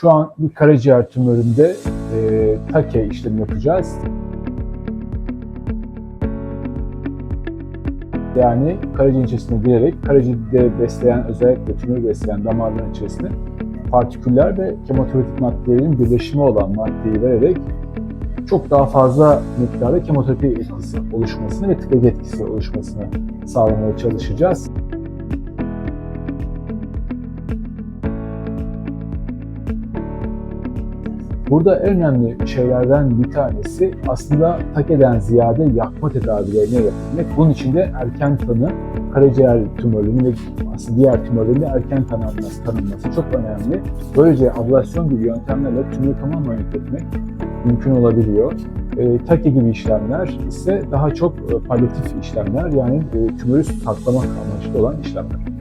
Şu an bir karaciğer tümöründe e, take işlemi yapacağız. Yani karaciğer içerisine girerek karaciğerde besleyen özellikle tümörü besleyen damarların içerisine partiküller ve kemoterapetik maddelerin birleşimi olan maddeyi vererek çok daha fazla miktarda kemoterapi etkisi oluşmasını ve tıbbi etkisi oluşmasını sağlamaya çalışacağız. Burada en önemli şeylerden bir tanesi aslında takeden ziyade yakma tedavilerine yapılmak. Bunun için de erken tanı, karaciğer tümörlerinin ve aslında diğer tümörlerin erken tanınması, tanınması çok önemli. Böylece ablasyon gibi yöntemlerle tümörü tamamen yok etmek mümkün olabiliyor. E, TAKI gibi işlemler ise daha çok e, palyatif işlemler yani e, tümörü saklamak amaçlı olan işlemler.